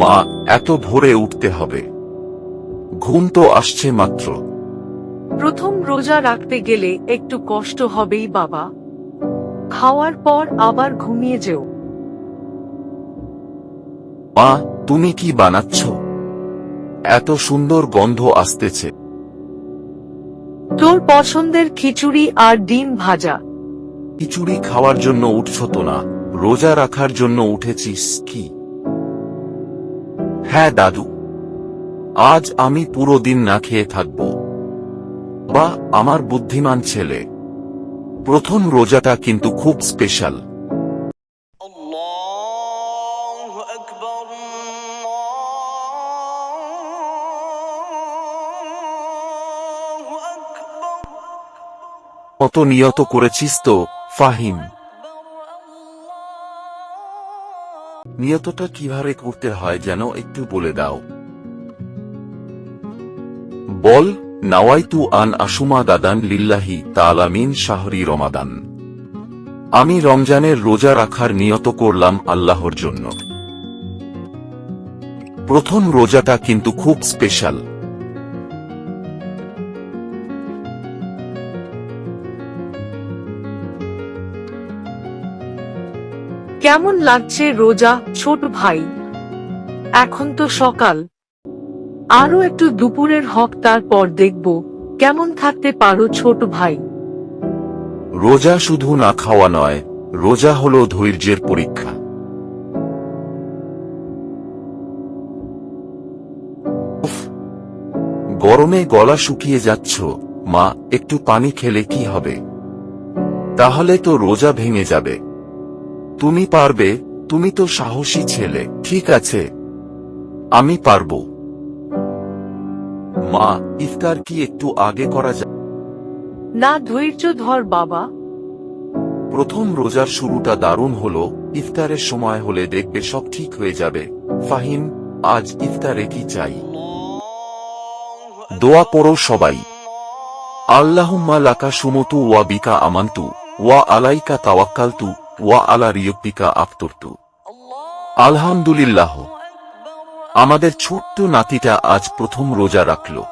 মা এত ভোরে উঠতে হবে। ঘুম তো আসছে মাত্র। প্রথম রোজা রাখতে গেলে একটু কষ্ট হবেই বাবা। খাওয়ার পর আবার ঘুমিয়ে যেও। মা তুমি কি বানাচ্ছ? এত সুন্দর গন্ধ আসতেছে। তোর পছন্দের খিচুড়ি আর ডিম ভাজা। খিচুড়ি খাওয়ার জন্য উঠছ তো না। রোজা রাখার জন্য উঠেছিস কি? হ্যাঁ দাদু। আজ আমি পুরো দিন না খেয়ে থাকব। বা আমার বুদ্ধিমান ছেলে। প্রথম রোজাটা কিন্তু খুব স্পেশাল কত নিয়ত করেছিস তো ফাহিম। নিয়তটা কীভাবে করতে হয় যেন একটু বলে দাও। বল, নাওয়াইতু আন আসুমা দাদান লিল্লাহি তালামিন শাহরি রমাদান। আমি রমজানের রোজা রাখার নিয়ত করলাম আল্লাহর জন্য। প্রথম রোজাটা কিন্তু খুব স্পেশাল কেমন লাগছে রোজা, ছোট ভাই? এখন তো সকাল। আরও একটু দুপুরের হক তারপর দেখব। কেমন থাকতে পারো ছোট ভাই? রোজা শুধু না খাওয়া নয়, রোজা হলো ধৈর্যের পরীক্ষা। গরমে গলা শুকিয়ে যাচ্ছ, মা, একটু পানি খেলে কি হবে? তাহলে তো রোজা ভেঙে যাবে। তুমি পারবে তুমি তো সাহসী ছেলে ঠিক আছে। আমি পারব। মা ইফতার কি একটু আগে করা যায়? না ধৈর্য ধর বাবা। প্রথম রোজার শুরুটা দারুণ হলো ইফতারের সময় হলে দেখবে সব ঠিক হয়ে যাবে। ফাহিম আজ ইফতারে কি চাই? দোয়া পড়ো সবাই। আল্লাহুম্মা লাকা সুমতু ওয়া বিকা আমান্তু ওয়া আলাইকা তাওয়াক্কালতু। ওয়া আলা আলহামদুলিল্লাহ। আমাদের ছোট্ট নাতিটা আজ প্রথম রোজা রাখল।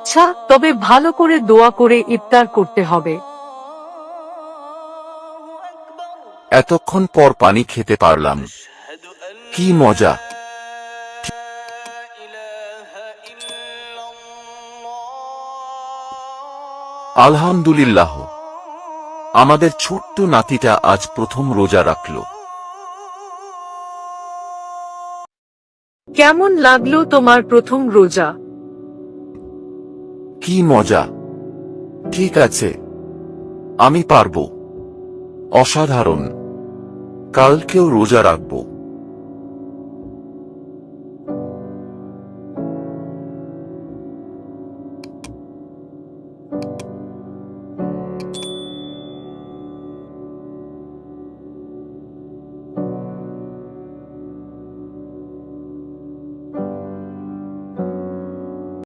আচ্ছা তবে ভালো করে দোয়া করে ইফতার করতে হবে। এতক্ষণ পর পানি খেতে পারলাম। কি মজা। আলহামদুলিল্লাহ। আমাদের ছোট্ট নাতিটা আজ প্রথম রোজা রাখল। কেমন লাগল তোমার প্রথম রোজা? কি মজা। ঠিক আছে। আমি পারব। অসাধারণ। কালকেও রোজা রাখব।